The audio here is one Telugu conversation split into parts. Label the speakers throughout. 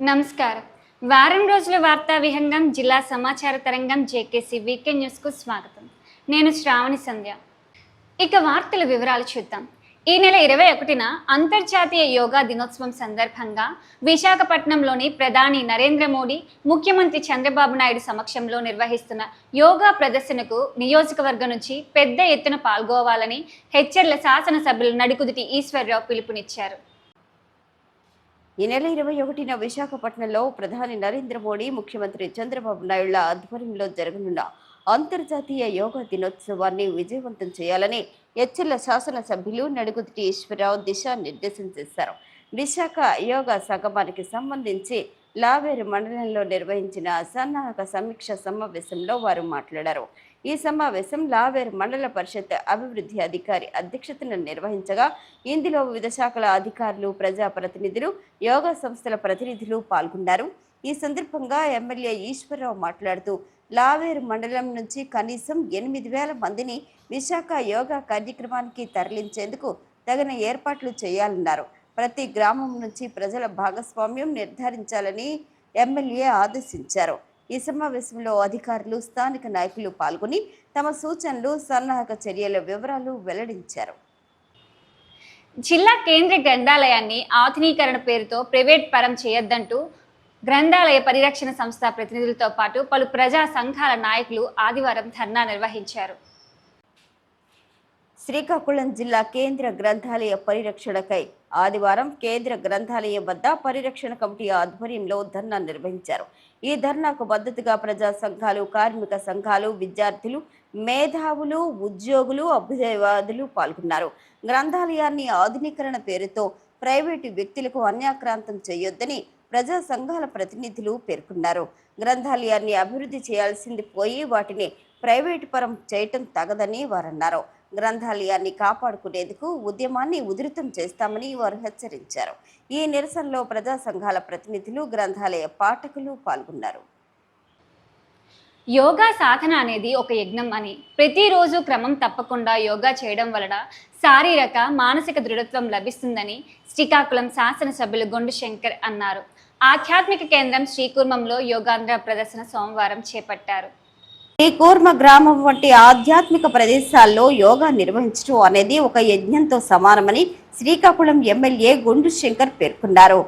Speaker 1: నమస్కారం. వారం రోజుల వార్తా విహంగం జిల్లా సమాచార తరంగం జేకేసీ వీకెండ్ న్యూస్కు స్వాగతం. నేను శ్రావణి సంధ్య. ఇక వార్తల వివరాలు చూద్దాం. ఈ నెల ఇరవై ఒకటిన అంతర్జాతీయ యోగా దినోత్సవం సందర్భంగా విశాఖపట్నంలోని ప్రధాని నరేంద్ర మోడీ ముఖ్యమంత్రి చంద్రబాబు నాయుడు సమక్షంలో నిర్వహిస్తున్న యోగా ప్రదర్శనకు నియోజకవర్గం నుంచి పెద్ద ఎత్తున పాల్గొవాలని హెచ్చర్ల శాసనసభ్యులు నడుకుదిటి ఈశ్వర్రావు పిలుపునిచ్చారు.
Speaker 2: ఈ నెల ఇరవై ఒకటిన విశాఖపట్నంలో ప్రధాని నరేంద్ర మోడీ ముఖ్యమంత్రి చంద్రబాబు నాయుడుల ఆధ్వర్యంలో జరగనున్న అంతర్జాతీయ యోగా దినోత్సవాన్ని విజయవంతం చేయాలని ఎచ్చెల్ల శాసనసభ్యులు నడుగుదిటి ఈశ్వరరావు దిశానిర్దేశం చేశారు. విశాఖ యోగా సంగమానికి సంబంధించి లావేరు మండలంలో నిర్వహించిన సన్నాహక సమీక్ష సమావేశంలో వారు మాట్లాడారు. ఈ సమావేశం లావేరు మండల పరిషత్ అభివృద్ధి అధికారి అధ్యక్షతన నిర్వహించగా ఇందులో వివిధ శాఖల అధికారులు ప్రజాప్రతినిధులు యోగా సంస్థల ప్రతినిధులు పాల్గొన్నారు. ఈ సందర్భంగా ఎమ్మెల్యే ఈశ్వరరావు మాట్లాడుతూ లావేరు మండలం నుంచి కనీసం ఎనిమిది వేల మందిని విశాఖ యోగా కార్యక్రమానికి తరలించేందుకు తగిన ఏర్పాట్లు చేయాలన్నారు. ప్రతి గ్రామం నుంచి ప్రజల భాగస్వామ్యం నిర్ధారించాలని ఎమ్మెల్యే ఆదేశించారు. ఈ సమావేశంలో అధికారులు స్థానిక నాయకులు పాల్గొని తమ సూచనలు సన్నాహక చర్యల వివరాలు వెల్లడించారు.
Speaker 1: జిల్లా కేంద్ర గ్రంథాలయాన్ని ఆధునీకరణ పేరుతో ప్రైవేట్ పరం చేయొద్దంటూ గ్రంథాలయ పరిరక్షణ సంస్థ ప్రతినిధులతో పాటు పలు ప్రజా సంఘాల నాయకులు ఆదివారం ధర్నా నిర్వహించారు.
Speaker 2: శ్రీకాకుళం జిల్లా కేంద్ర గ్రంథాలయ పరిరక్షణకై ఆదివారం కేంద్ర గ్రంథాలయం వద్ద పరిరక్షణ కమిటీ ఆధ్వర్యంలో ధర్నా నిర్వహించారు. ఈ ధర్నాకు మద్దతుగా ప్రజా సంఘాలు కార్మిక సంఘాలు విద్యార్థులు మేధావులు ఉద్యోగులు అభ్యుదయవాదులు పాల్గొన్నారు. గ్రంథాలయాన్ని ఆధునీకరణ పేరుతో ప్రైవేటు వ్యక్తులకు అన్యాక్రాంతం చేయొద్దని ప్రజా సంఘాల ప్రతినిధులు పేర్కొన్నారు. గ్రంథాలయాన్ని అభివృద్ధి చేయాల్సింది పోయి వాటిని ప్రైవేటు పరం చేయటం తగదని వారన్నారు. గ్రంథాలయాన్ని కాపాడుకునేందుకు ఉద్యమాన్ని ఉధృతం చేస్తామని వారు హెచ్చరించారు. ఈ నిరసనలో ప్రజా సంఘాల ప్రతినిధులు గ్రంథాలయ పాఠకులు పాల్గొన్నారు.
Speaker 1: యోగా సాధన అనేది ఒక యజ్ఞం అని ప్రతిరోజు క్రమం తప్పకుండా యోగా చేయడం వలన శారీరక మానసిక దృఢత్వం లభిస్తుందని శ్రీకాకుళం శాసనసభ్యులు గొండు శంకర్ అన్నారు. ఆధ్యాత్మిక కేంద్రం శ్రీకూర్మంలో యోగాంధ్ర ప్రదర్శన సోమవారం చేపట్టారు.
Speaker 2: ఈ కూర్మ గ్రామం వంటి ఆధ్యాత్మిక ప్రదేశాల్లో యోగా నిర్వహించడం అనేది ఒక యజ్ఞంతో సమానమని శ్రీకాకుళం ఎమ్మెల్యే గుండు శంకర్ పేర్కొన్నారు.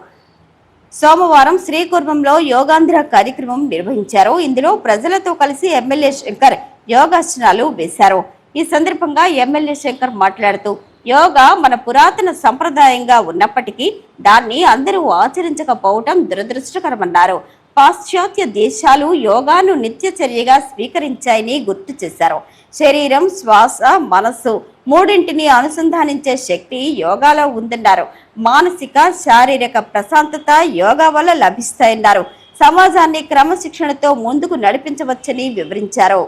Speaker 2: సోమవారం శ్రీకుర్మంలో యోగాంధ్ర కార్యక్రమం నిర్వహించారు. ఇందులో ప్రజలతో కలిసి ఎమ్మెల్యే శంకర్ యోగాసనాలు వేశారు. ఈ సందర్భంగా ఎమ్మెల్యే శంకర్ మాట్లాడుతూ యోగా మన పురాతన సంప్రదాయంగా ఉన్నప్పటికీ దాన్ని అందరూ ఆచరించకపోవటం దురదృష్టకరమన్నారు. పాశ్చాత్య దేశాలు యోగాను నిత్యచర్యగా స్వీకరించాయని గుర్తు చేశారు. శరీరం శ్వాస మనస్సు మూడింటిని అనుసంధానించే శక్తి యోగాలో ఉందన్నారు. మానసిక శారీరక ప్రశాంతత యోగా వల్ల లభిస్తాయన్నారు. సమాజాన్ని క్రమశిక్షణతో ముందుకు నడిపించవచ్చని వివరించారు.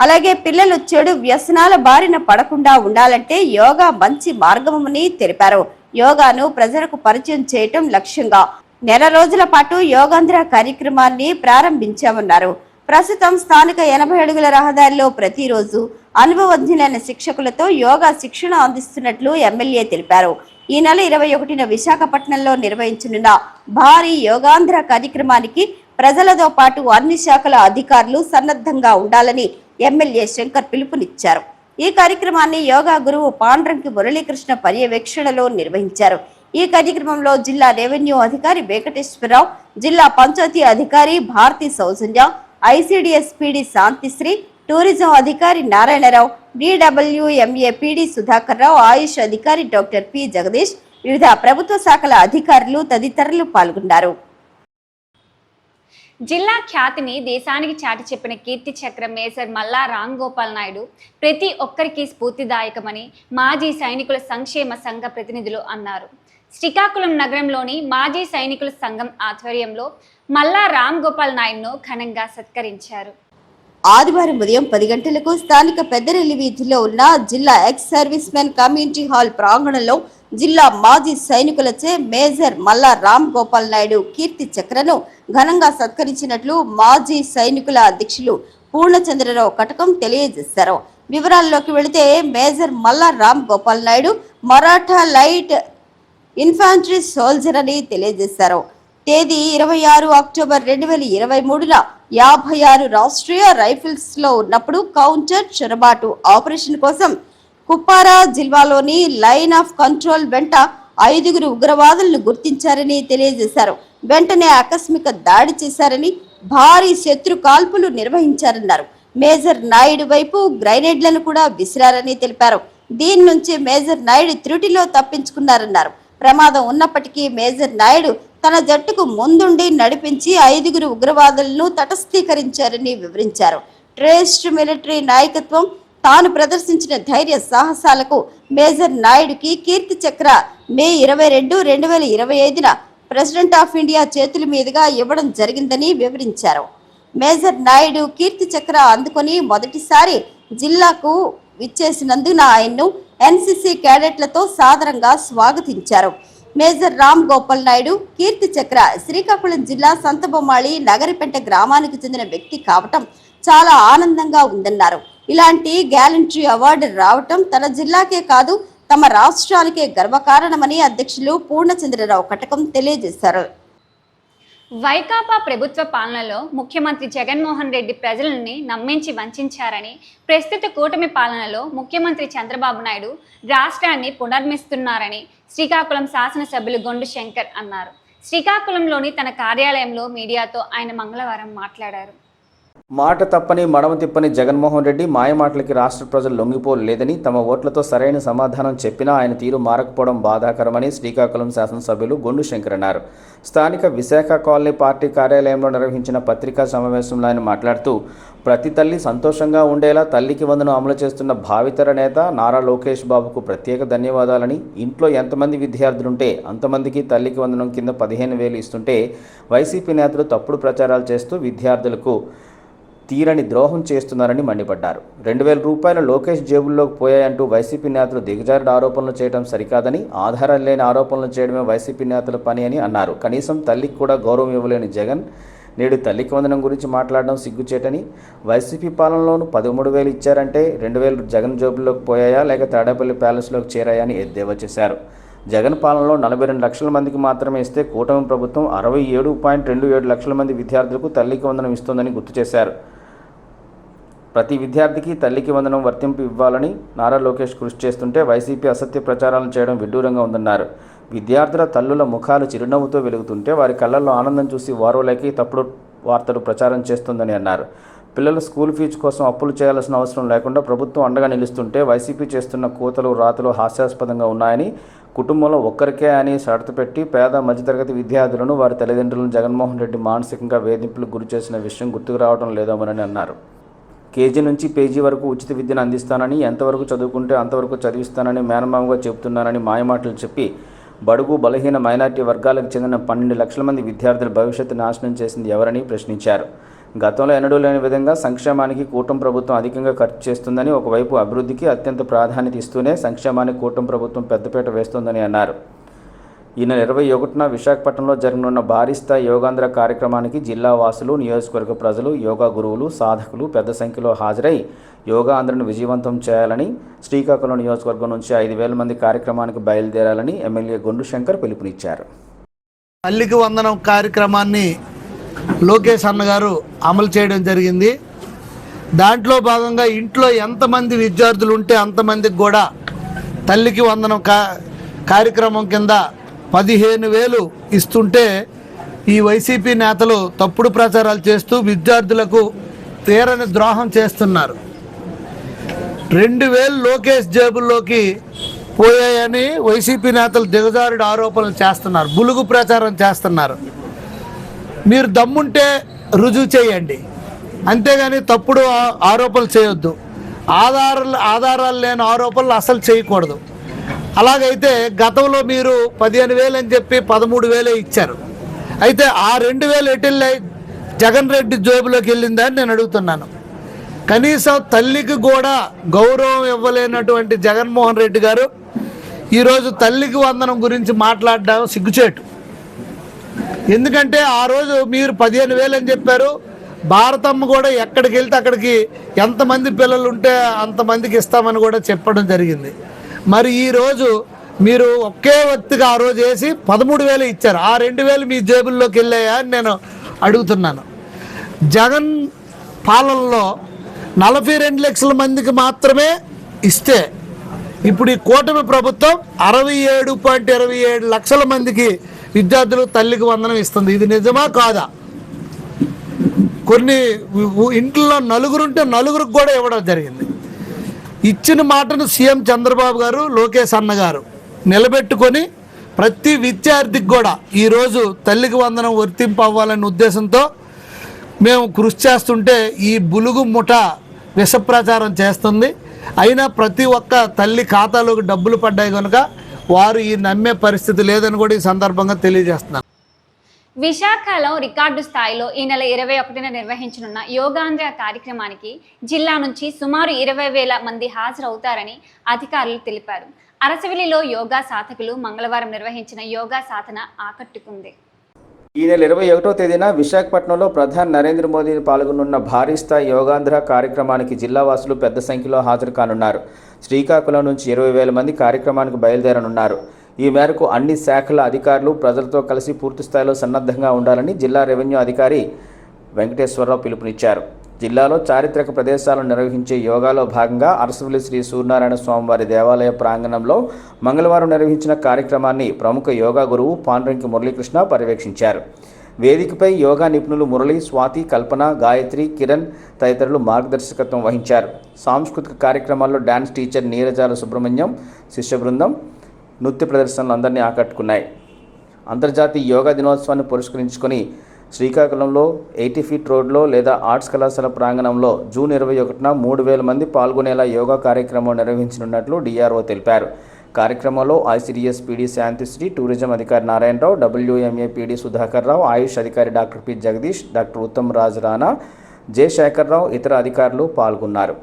Speaker 2: అలాగే పిల్లలు చెడు వ్యసనాల బారిన పడకుండా ఉండాలంటే యోగా మంచి మార్గమని తెలిపారు. యోగాను ప్రజలకు పరిచయం చేయటం లక్ష్యంగా నెల రోజుల పాటు యోగాంధ్ర కార్యక్రమాన్ని ప్రారంభించామన్నారు ప్రస్తుతం స్థానిక ఎనభై అడుగుల రహదారిలో ప్రతిరోజు అనుభవజ్ఞులైన శిక్షకులతో యోగా శిక్షణ అందిస్తున్నట్లు ఎమ్మెల్యే తెలిపారు. ఈ నెల ఇరవై ఒకటిన విశాఖపట్నంలో నిర్వహించనున్న భారీ యోగాంధ్ర కార్యక్రమానికి ప్రజలతో పాటు అన్ని శాఖల అధికారులు సన్నద్ధంగా ఉండాలని ఎమ్మెల్యే శంకర్ పిలుపునిచ్చారు. ఈ కార్యక్రమాన్ని యోగా గురువు పాండ్రంకి మురళీకృష్ణ పర్యవేక్షణలో నిర్వహించారు. ఈ కార్యక్రమంలో జిల్లా రెవెన్యూ అధికారి వెంకటేశ్వరరావు జిల్లా పంచాయతీ అధికారి Bharathi Soujanya ICDS PD Shanthisri tourism అధికారి నారాయణరావు డిడబ్ల్యూఎంఏ పిడి సుధాకర్ రావు ఆయుష్ అధికారి డాక్టర్ పి జగదీష్ వివిధ ప్రభుత్వ శాఖల అధికారులు తదితరులు పాల్గొన్నారు.
Speaker 1: జిల్లా ఖ్యాతిని దేశానికి చాటి చెప్పిన కీర్తి చక్రం మేసర్ మల్లా రామ్ గోపాల్ నాయుడు ప్రతి ఒక్కరికి స్ఫూర్తిదాయకమని మాజీ సైనికుల సంక్షేమ సంఘ ప్రతినిధులు అన్నారు. శ్రీకాకుళం నగరంలోని మాజీ సైనికుల సంఘం ఆధ్వర్యంలో మల్లా రామ్ గోపాల్ నాయుడును ఘనంగా సత్కరించారు.
Speaker 2: ఆదివారం ఉదయం పది గంటలకు స్థానిక పెద్దరెల్లి వీధిలో ఉన్న జిల్లా ex servicemen community hall ప్రాంగణంలో జిల్లా మాజీ సైనికులచే మేజర్ మల్లా రామ్ గోపాల్ నాయుడు కీర్తి చక్రను ఘనంగా సత్కరించినట్లు మాజీ సైనికుల అధ్యక్షులు పూర్ణచంద్రరావు కటకం తెలియజేశారు. వివరాల్లోకి వెళితే major Malla Ram Gopal Naidu Maratha light infantry soldier అని తెలియజేశారు. తేదీ ఇరవై ఆరు అక్టోబర్ రెండు వేల ఇరవై మూడున యాభై ఆరు రాష్ట్రీయ రైఫిల్స్లో ఉన్నప్పుడు కౌంటర్ చొరబాటు. ఆపరేషన్ కోసం కుప్పారా జిల్లాలోని లైన్ ఆఫ్ కంట్రోల్ వెంట ఐదుగురు ఉగ్రవాదులను గుర్తించారని తెలియజేశారు. వెంటనే ఆకస్మిక దాడి చేశారని భారీ శత్రు కాల్పులు నిర్వహించారన్నారు. మేజర్ నాయుడు వైపు గ్రైనేడ్లను కూడా విసిరారని తెలిపారు. దీని నుంచి మేజర్ నాయుడు త్రుటిలో తప్పించుకున్నారన్నారు. ప్రమాదం ఉన్నప్పటికీ మేజర్ నాయుడు తన జట్టుకు ముందుండి నడిపించి ఐదుగురు ఉగ్రవాదులను తటస్థీకరించారని వివరించారు. ట్రేస్ట్ మిలిటరీ నాయకత్వం తాను ప్రదర్శించిన ధైర్య సాహసాలకు మేజర్ నాయుడుకి కీర్తి చక్ర మే ఇరవై రెండు రెండు వేల ఇరవై ఐదున ప్రెసిడెంట్ ఆఫ్ ఇండియా చేతుల మీదుగా ఇవ్వడం జరిగిందని వివరించారు. మేజర్ నాయుడు కీర్తి చక్ర అందుకొని మొదటిసారి జిల్లాకు విచ్చేసినందున ఆయన్ను ఎన్సీసీ క్యాడెట్లతో సాదరంగా స్వాగతించారు. మేజర్ రామ్ గోపాల్ నాయుడు కీర్తి చక్ర శ్రీకాకుళం జిల్లా సంతబొమ్మాళి నగరిపెంట గ్రామానికి చెందిన వ్యక్తి కావటం చాలా ఆనందంగా ఉందన్నారు. ఇలాంటి గ్యాలంట్రీ అవార్డు రావటం తన జిల్లాకే కాదు తమ రాష్ట్రానికే గర్వకారణమని అధ్యక్షులు పూర్ణచంద్రరావు కటకం తెలియజేశారు.
Speaker 1: వైకాపా ప్రభుత్వ పాలనలో ముఖ్యమంత్రి జగన్మోహన్ రెడ్డి ప్రజలని నమ్మించి వంచారని ప్రస్తుత కూటమి పాలనలో ముఖ్యమంత్రి చంద్రబాబు నాయుడు రాష్ట్రాన్ని పునర్మిస్తున్నారని శ్రీకాకుళం శాసనసభ్యులు గొండు శంకర్ అన్నారు. శ్రీకాకుళంలోని తన కార్యాలయంలో మీడియాతో ఆయన మంగళవారం మాట్లాడారు.
Speaker 3: మాట తప్పని మడమ తిప్పని జగన్మోహన్ రెడ్డి మాయమాటలకి రాష్ట్ర ప్రజలు లొంగిపోలేదని తమ ఓట్లతో సరైన సమాధానం చెప్పినా ఆయన తీరు మారకపోవడం బాధాకరమని శ్రీకాకుళం శాసనసభ్యులు గొండు శంకర్ అన్నారు. స్థానిక విశాఖ కాలనీ పార్టీ కార్యాలయంలో నిర్వహించిన పత్రికా సమావేశంలో ఆయన మాట్లాడుతూ ప్రతి తల్లి సంతోషంగా ఉండేలా తల్లికి వందను అమలు చేస్తున్న భావితర నేత నారా లోకేష్ బాబుకు ప్రత్యేక ధన్యవాదాలని ఇంట్లో ఎంతమంది విద్యార్థులుంటే అంతమందికి తల్లికి వందనం కింద పదిహేను వేలు ఇస్తుంటే వైసీపీ నేతలు తప్పుడు ప్రచారాలు చేస్తూ విద్యార్థులకు తీరని ద్రోహం చేస్తున్నారని మండిపడ్డారు. రెండు వేల రూపాయలు లోకేష్ జేబుల్లోకి పోయాయంటూ వైసీపీ నేతలు దిగజారుడు ఆరోపణలు చేయడం సరికాదని ఆధారం లేని ఆరోపణలు చేయడమే వైసీపీ నేతల పని అని అన్నారు. కనీసం తల్లికి కూడా గౌరవం ఇవ్వలేని జగన్ నేడు తల్లికి వందనం గురించి మాట్లాడడం సిగ్గుచేటని వైసీపీ పాలనలోనూ పదమూడు వేలు ఇచ్చారంటే రెండు వేలు జగన్ జోబుల్లోకి పోయాయా లేక తాడేపల్లి ప్యాలెస్లోకి చేరాయా అని ఎద్దేవా చేశారు. జగన్ పాలనలో నలభై రెండు లక్షల మందికి మాత్రమే ఇస్తే కూటమి ప్రభుత్వం అరవై ఏడు పాయింట్ రెండు ఏడు లక్షల మంది విద్యార్థులకు తల్లికి వందనం ఇస్తోందని గుర్తు చేశారు. ప్రతి విద్యార్థికి తల్లికి వందనం వర్తింపు ఇవ్వాలని నారా లోకేష్ కృషి చేస్తుంటే వైసీపీ అసత్య ప్రచారాలు చేయడం విడ్డూరంగా ఉందన్నారు. విద్యార్థుల తల్లుల ముఖాలు చిరునవ్వుతో వెలుగుతుంటే వారి కళ్ళల్లో ఆనందం చూసి వారోలేకి తప్పుడు వార్తలు ప్రచారం చేస్తుందని అన్నారు. పిల్లల స్కూల్ ఫీజు కోసం అప్పులు చేయాల్సిన అవసరం లేకుండా ప్రభుత్వం అండగా నిలుస్తుంటే వైసీపీ చేస్తున్న కూతలు రాతలు హాస్యాస్పదంగా ఉన్నాయని కుటుంబంలో ఒక్కరికే అని షరతు పెట్టి పేద మధ్యతరగతి విద్యార్థులను వారి తల్లిదండ్రులను జగన్మోహన్ రెడ్డి మానసికంగా వేధింపులకు గురి చేసిన విషయం గుర్తుకు రావడం లేదోమని అన్నారు. కేజీ నుంచి పేజీ వరకు ఉచిత విద్యను అందిస్తానని ఎంతవరకు చదువుకుంటే అంతవరకు చదివిస్తానని మేనమామగా చెబుతున్నానని మాయమాటలు చెప్పి బడుగు బలహీన మైనార్టీ వర్గాలకు చెందిన పన్నెండు లక్షల మంది విద్యార్థుల భవిష్యత్తు నాశనం చేసింది ఎవరని ప్రశ్నించారు. గతంలో ఎన్నడూ లేని విధంగా సంక్షేమానికి కూటమి ప్రభుత్వం అధికంగా ఖర్చు చేస్తుందని ఒకవైపు అభివృద్ధికి అత్యంత ప్రాధాన్యత ఇస్తూనే సంక్షేమానికి కూటమి ప్రభుత్వం పెద్దపీట వేస్తోందని అన్నారు. ఈ నెల ఇరవై ఒకటిన విశాఖపట్నంలో జరగనున్న భారీ స్థాయి యోగాంధ్ర కార్యక్రమానికి జిల్లా వాసులు నియోజకవర్గ ప్రజలు యోగా గురువులు సాధకులు పెద్ద సంఖ్యలో హాజరై యోగాంధ్రను విజయవంతం చేయాలని శ్రీకాకుళం నియోజకవర్గం నుంచి ఐదు వేల మంది కార్యక్రమానికి బయలుదేరాలని ఎమ్మెల్యే గొండు శంకర్ పిలుపునిచ్చారు.
Speaker 4: తల్లికి వందనం కార్యక్రమాన్ని లోకేష్ అన్నగారు అమలు చేయడం జరిగింది. దాంట్లో భాగంగా ఇంట్లో ఎంతమంది విద్యార్థులు ఉంటే అంతమందికి కూడా తల్లికి వందనం కా కార్యక్రమం కింద పదిహేను వేలు ఇస్తుంటే ఈ వైసీపీ నేతలు తప్పుడు ప్రచారాలు చేస్తూ విద్యార్థులకు తీరని ద్రోహం చేస్తున్నారు. రెండు వేలు లోకేష్ జేబుల్లోకి పోయాయని వైసీపీ నేతలు దిగజారుడు ఆరోపణలు చేస్తున్నారు. బులుగు ప్రచారం చేస్తున్నారు. మీరు దమ్ముంటే రుజువు చేయండి. అంతేగాని తప్పుడు ఆరోపణలు చేయొద్దు. ఆధారాలు ఆధారాలు లేని ఆరోపణలు అసలు చేయకూడదు. అలాగైతే గతంలో మీరు పదిహేను వేలు అని చెప్పి పదమూడు వేలే ఇచ్చారు. అయితే ఆ రెండు వేలు ఎటు జగన్ రెడ్డి జోబులోకి వెళ్ళిందా అని నేను అడుగుతున్నాను. కనీసం తల్లికి కూడా గౌరవం ఇవ్వలేనటువంటి జగన్మోహన్ రెడ్డి గారు ఈరోజు తల్లికి వందనం గురించి మాట్లాడడం సిగ్గుచేటు. ఎందుకంటే ఆ రోజు మీరు పదిహేను వేలు అని చెప్పారు. భారతమ్మ కూడా ఎక్కడికి వెళ్తే అక్కడికి ఎంతమంది పిల్లలు ఉంటే అంతమందికి ఇస్తామని కూడా చెప్పడం జరిగింది. మరి ఈరోజు మీరు ఒకే వ్యక్తిగా ఆ రోజు వేసి పదమూడు వేలు ఇచ్చారు. ఆ రెండు వేలు మీ జేబుల్లోకి వెళ్ళాయా అని నేను అడుగుతున్నాను. జగన్ పాలనలో నలభై రెండు లక్షల మందికి మాత్రమే ఇస్తే ఇప్పుడు ఈ కూటమి ప్రభుత్వం అరవై ఏడు పాయింట్ ఇరవై ఏడు లక్షల మందికి విద్యార్థులు తల్లికి వందనం ఇస్తుంది. ఇది నిజమా కాదా? కొన్ని ఇంట్లో నలుగురుంటే నలుగురికి కూడా ఇవ్వడం జరిగింది. ఇచ్చిన మాటను సీఎం చంద్రబాబు గారు లోకేష్ అన్న గారు నిలబెట్టుకొని ప్రతి విద్యార్థికి కూడా ఈరోజు తల్లికి వందనం వర్తింపు అవ్వాలనే ఉద్దేశంతో మేము కృషి చేస్తుంటే ఈ బులుగు ముఠ విషప్రచారం చేస్తుంది. అయినా ప్రతి ఒక్క తల్లి ఖాతాలోకి డబ్బులు పడ్డాయి కనుక వారు ఈ నమ్మే పరిస్థితి లేదని కూడా ఈ సందర్భంగా తెలియజేస్తున్నారు
Speaker 1: విశాఖలో రికార్డు స్థాయిలో ఈ నెల ఇరవై ఒకటిన నిర్వహించనున్న యోగాంధ్ర కార్యక్రమానికి జిల్లా నుంచి సుమారు ఇరవై వేల మంది హాజరవుతారని అధికారులు తెలిపారు. అరసవిలిలో యోగా సాధకులు మంగళవారం నిర్వహించిన యోగా సాధన ఆకట్టుకుంది.
Speaker 3: ఈ నెల ఇరవై ఒకటో తేదీన విశాఖపట్నంలో ప్రధాని నరేంద్ర మోదీ పాల్గొనున్న భారీ స్థాయి యోగాంధ్ర కార్యక్రమానికి జిల్లావాసులు పెద్ద సంఖ్యలో హాజరు కానున్నారు. శ్రీకాకుళం నుంచి ఇరవై వేల మంది కార్యక్రమానికి బయలుదేరనున్నారు. ఈ మేరకు అన్ని శాఖల అధికారులు ప్రజలతో కలిసి పూర్తి స్థాయిలో సన్నద్ధంగా ఉండాలని జిల్లా రెవెన్యూ అధికారి వెంకటేశ్వరరావు పిలుపునిచ్చారు. జిల్లాలో చారిత్రక ప్రదేశాలను నిర్వహించే యోగాలో భాగంగా అరసవల్లి శ్రీ సూర్యనారాయణ స్వామివారి దేవాలయ ప్రాంగణంలో మంగళవారం నిర్వహించిన కార్యక్రమాన్ని ప్రముఖ యోగా గురువు పాండ్రంకి మురళీకృష్ణ పర్యవేక్షించారు. వేదికపై యోగా నిపుణులు మురళి స్వాతి కల్పన గాయత్రి కిరణ్ తదితరులు మార్గదర్శకత్వం వహించారు. సాంస్కృతిక కార్యక్రమాల్లో డాన్స్ టీచర్ నీరజాల సుబ్రహ్మణ్యం శిష్య బృందం నృత్య ప్రదర్శనలు అందరినీ ఆకట్టుకున్నాయి. అంతర్జాతీయ యోగా దినోత్సవాన్ని పురస్కరించుకొని శ్రీకాకుళంలో ఎయిటీ ఫీట్ రోడ్లో లేదా ఆర్ట్స్ కళాశాల ప్రాంగణంలో జూన్ ఇరవై ఒకటిన మూడు వేల మంది పాల్గొనేలా యోగా కార్యక్రమం నిర్వహించనున్నట్లు డిఆర్ఓ తెలిపారు. కార్యక్రమంలో ఐసిడిఎస్ పీడీ శాంతిశ్రీ టూరిజం అధికారి నారాయణరావు డబ్ల్యూఎంఏ పీడీ సుధాకర్ రావు ఆయుష్ అధికారి doctor P Jagadish doctor Uttam Raj Rana J Sekhar Rao ఇతర అధికారులు పాల్గొన్నారు.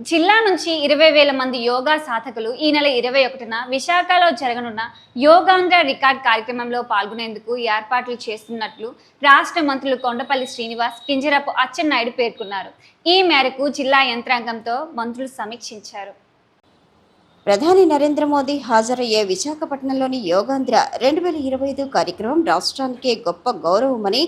Speaker 1: జిల్లా నుంచి ఇరవై వేల మంది యోగా సాధకులు ఈ నెల ఇరవై ఒకటిన విశాఖలో జరగనున్న యోగాంధ్ర రికార్డ్ కార్యక్రమంలో పాల్గొనేందుకు ఏర్పాట్లు చేస్తున్నట్లు రాష్ట్ర మంత్రులు కొండపల్లి శ్రీనివాస్ కింజరపు అచ్చెన్నాయుడు పేర్కొన్నారు. ఈ మేరకు జిల్లా యంత్రాంగంతో మంత్రులు సమీక్షించారు.
Speaker 2: ప్రధాని నరేంద్ర మోదీ హాజరయ్యే విశాఖపట్నంలోని యోగాంధ్ర రెండు వేల ఇరవై ఐదు కార్యక్రమం రాష్ట్రానికే గొప్ప గౌరవమని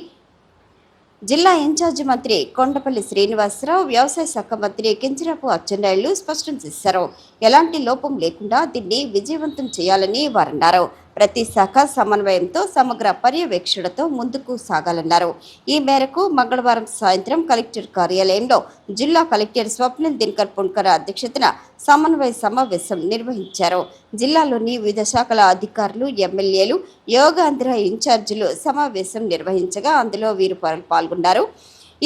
Speaker 2: జిల్లా ఇన్ఛార్జి మంత్రి కొండపల్లి శ్రీనివాసరావు వ్యవసాయ శాఖ మంత్రి కింజరాపు అచ్చెన్నాయుడు స్పష్టం చేశారు. ఎలాంటి లోపం లేకుండా దీన్ని విజయవంతం చేయాలని వారన్నారు. ప్రతి శాఖ సమన్వయంతో సమగ్ర పర్యవేక్షణతో ముందుకు సాగాలన్నారు. ఈ మేరకు మంగళవారం సాయంత్రం కలెక్టర్ కార్యాలయంలో జిల్లా కలెక్టర్ స్వప్నిల్ దినకర్ పుణ్కర్ అధ్యక్షతన సమన్వయ సమావేశం నిర్వహించారు. జిల్లాలోని వివిధ శాఖల అధికారులు ఎమ్మెల్యేలు యోగాంధ్ర ఇన్ఛార్జీలు సమావేశం నిర్వహించగా అందులో వీరు పాల్గొన్నారు.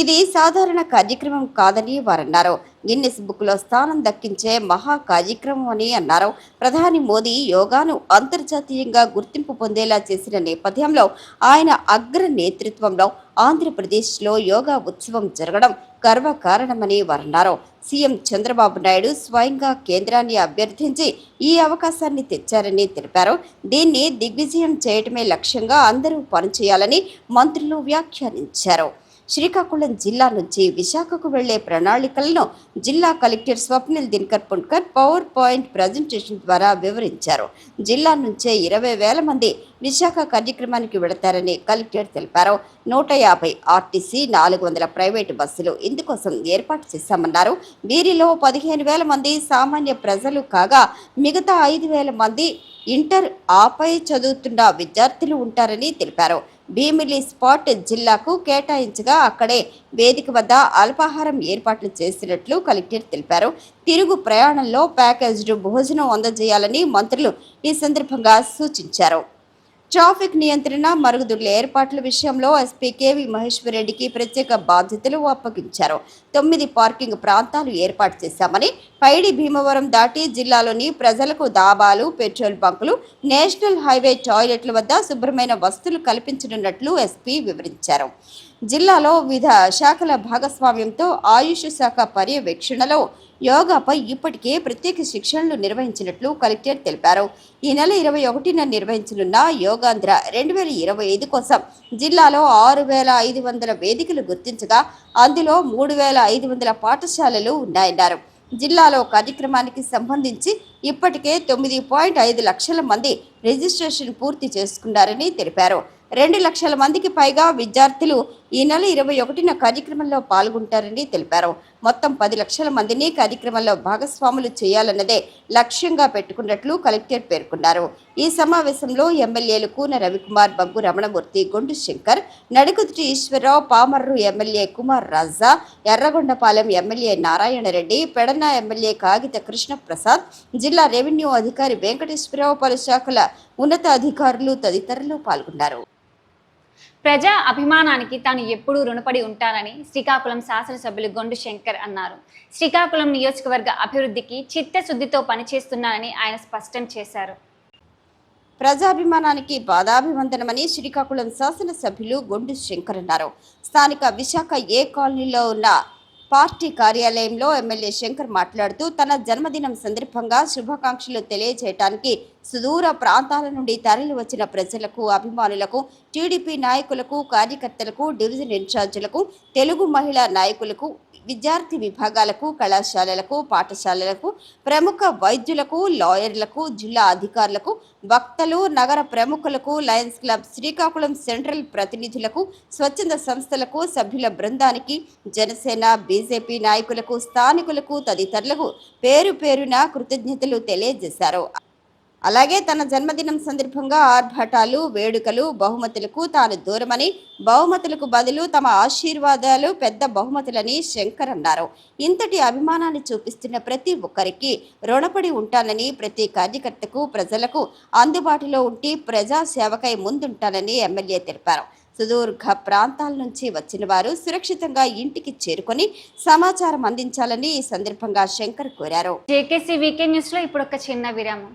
Speaker 2: ఇది సాధారణ కార్యక్రమం కాదని వారన్నారు. గిన్నెస్ బుక్లో స్థానం దక్కించే మహా కార్యక్రమం అని అన్నారు. ప్రధాని మోదీ యోగాను అంతర్జాతీయంగా గుర్తింపు పొందేలా చేసిన నేపథ్యంలో ఆయన అగ్ర నేతృత్వంలో ఆంధ్రప్రదేశ్లో యోగా ఉత్సవం జరగడం గర్వకారణమని వారన్నారు. సీఎం చంద్రబాబు నాయుడు స్వయంగా కేంద్రాన్ని అభ్యర్థించి ఈ అవకాశాన్ని తెచ్చారని తెలిపారు. దీన్ని దిగ్విజయం చేయటమే లక్ష్యంగా అందరూ పనిచేయాలని మంత్రులు వ్యాఖ్యానించారు. శ్రీకాకుళం జిల్లా నుంచి విశాఖకు వెళ్ళే ప్రణాళికలను జిల్లా collector Swapnil Dinkar Pundkar power point presentation ద్వారా వివరించారు. జిల్లా నుంచే ఇరవై వేల మంది విశాఖ కార్యక్రమానికి వెళతారని కలెక్టర్ తెలిపారు. నూట యాభై ఆర్టీసీ నాలుగు వందల ప్రైవేటు బస్సులు ఇందుకోసం ఏర్పాటు చేశామన్నారు. వీరిలో పదిహేను వేల మంది సామాన్య ప్రజలు కాగా మిగతా ఐదు వేల మంది ఇంటర్ ఆపై చదువుతున్న విద్యార్థులు ఉంటారని తెలిపారు. భీమిలి స్పాట్ జిల్లాకు కేటాయించగా అక్కడే వేదిక వద్ద అల్పాహారం ఏర్పాట్లు చేసినట్లు కలెక్టర్ తెలిపారు. తిరుగు ప్రయాణంలో ప్యాకేజ్డ్ భోజనం అందజేయాలని మంత్రులు ఈ సందర్భంగా సూచించారు. ట్రాఫిక్ నియంత్రణ మరుగుదొడ్ల ఏర్పాట్ల విషయంలో ఎస్పీ కేవి మహేశ్వర్ రెడ్డికి ప్రత్యేక బాధ్యతలు అప్పగించారు. తొమ్మిది పార్కింగ్ ప్రాంతాలు ఏర్పాటు చేశామని పైడి భీమవరం దాటి జిల్లాలోని ప్రజలకు దాబాలు పెట్రోల్ బంకులు నేషనల్ హైవే టాయిలెట్ల వద్ద శుభ్రమైన వస్తువులు కల్పించనున్నట్లు ఎస్పీ వివరించారు. జిల్లాలో వివిధ శాఖల భాగస్వామ్యంతో ఆయుష్ శాఖ పర్యవేక్షణలో యోగాపై ఇప్పటికే ప్రత్యేక శిక్షణలు నిర్వహించినట్లు కలెక్టర్ తెలిపారు. ఈ నెల ఇరవై ఒకటిన నిర్వహించనున్న యోగాంధ్ర రెండు వేల ఇరవై ఐదు కోసం జిల్లాలో ఆరు వేల ఐదు వందల వేదికలు గుర్తించగా అందులో మూడు వేల ఐదు వందల పాఠశాలలు ఉన్నాయన్నారు. జిల్లాలో కార్యక్రమానికి సంబంధించి ఇప్పటికే తొమ్మిది పాయింట్ ఐదు లక్షల మంది రిజిస్ట్రేషన్ పూర్తి చేసుకున్నారని తెలిపారు. రెండు లక్షల మందికి పైగా విద్యార్థులు ఈ నెల ఇరవై ఒకటిన కార్యక్రమంలో పాల్గొంటారని తెలిపారు. మొత్తం పది లక్షల మందిని కార్యక్రమంలో భాగస్వాములు చేయాలన్నదే లక్ష్యంగా పెట్టుకున్నట్లు కలెక్టర్ పేర్కొన్నారు. ఈ సమావేశంలో ఎమ్మెల్యేలు Koona Ravikumar Baggu Ramanamurthy Gondu Shankar Nadukuditi Eswararao Pamarru MLA Kumar Raja Yerragondapalem MLA Narayanareddy Pedana MLA Kagitha Krishnaprasad జిల్లా రెవెన్యూ అధికారి వెంకటేశ్వరరావు పలు శాఖల ఉన్నత అధికారులు తదితరులు పాల్గొన్నారు.
Speaker 1: ప్రజా అభిమానానికి తాను ఎప్పుడూ రుణపడి ఉంటానని శ్రీకాకుళం శాసనసభ్యులు గొండు శంకర్ అన్నారు. శ్రీకాకుళం నియోజకవర్గ అభివృద్ధికి చిత్తశుద్ధితో పనిచేస్తున్నానని ఆయన స్పష్టం చేశారు.
Speaker 2: ప్రజాభిమానానికి బాధాభివందనమని శ్రీకాకుళం శాసనసభ్యులు గొండు శంకర్ అన్నారు. స్థానిక విశాఖ ఏ కాలనీలో ఉన్న పార్టీ కార్యాలయంలో ఎమ్మెల్యే శంకర్ మాట్లాడుతూ తన జన్మదినం సందర్భంగా శుభాకాంక్షలు తెలియజేయటానికి సుదూర ప్రాంతాల నుండి తరలి వచ్చిన ప్రజలకు అభిమానులకు టీడీపీ నాయకులకు కార్యకర్తలకు డివిజన్ ఇన్ఛార్జీలకు తెలుగు మహిళా నాయకులకు విద్యార్థి విభాగాలకు కళాశాలలకు పాఠశాలలకు ప్రముఖ వైద్యులకు లాయర్లకు జిల్లా అధికారులకు వక్తలు నగర ప్రముఖులకు లయన్స్ క్లబ్ శ్రీకాకుళం సెంట్రల్ ప్రతినిధులకు స్వచ్ఛంద సంస్థలకు సభ్యుల బృందానికి జనసేన బీజేపీ నాయకులకు స్థానికులకు తదితరులకు పేరు పేరున కృతజ్ఞతలు తెలియజేశారు. అలాగే తన జన్మదినం సందర్భంగా ఆర్భాటాలు వేడుకలు బహుమతులకు తాను దూరమని బహుమతులకు బదులు తమ ఆశీర్వాదాలు పెద్ద బహుమతులని శంకర్ అన్నారు. ఇంతటి అభిమానాన్ని చూపిస్తున్న ప్రతి ఒక్కరికి రుణపడి ఉంటానని ప్రతి కార్యకర్తకు ప్రజలకు అందుబాటులో ఉండి ప్రజా సేవకై ముందుంటానని ఎమ్మెల్యే తెలిపారు. సుదూర్ఘ ప్రాంతాల నుంచి వచ్చిన వారు సురక్షితంగా ఇంటికి చేరుకొని సమాచారం అందించాలని ఈ సందర్భంగా శంకర్ కోరారు.
Speaker 1: జేకేసీ వీకే న్యూస్లో ఇప్పుడు ఒక చిన్న విరామం.